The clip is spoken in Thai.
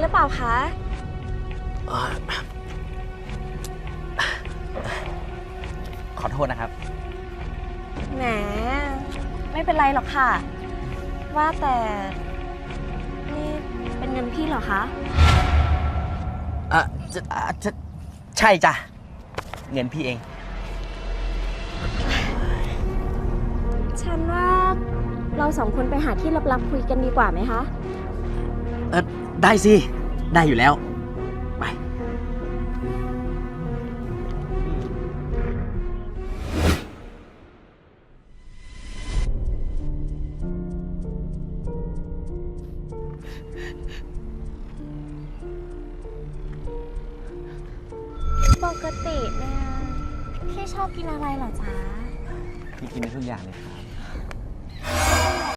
หรือเปล่าคะเอ่อขอโทษนะครับ แหม ไม่เป็นไรหรอกค่ะ ว่าแต่นี่เป็นเงินพี่เหรอคะเอ่อจะอะจะใช่จ้ะ เงินพี่เอง ฉันว่าเราสองคนไปหาที่ลับๆคุยกันดีกว่าไหมคะ เออได้สิ ได้อยู่แล้ว ไป ปกติเนี่ยพี่ชอบกินอะไรเหรอจ๊ะ พี่กินได้ทุกอย่างเลยครับ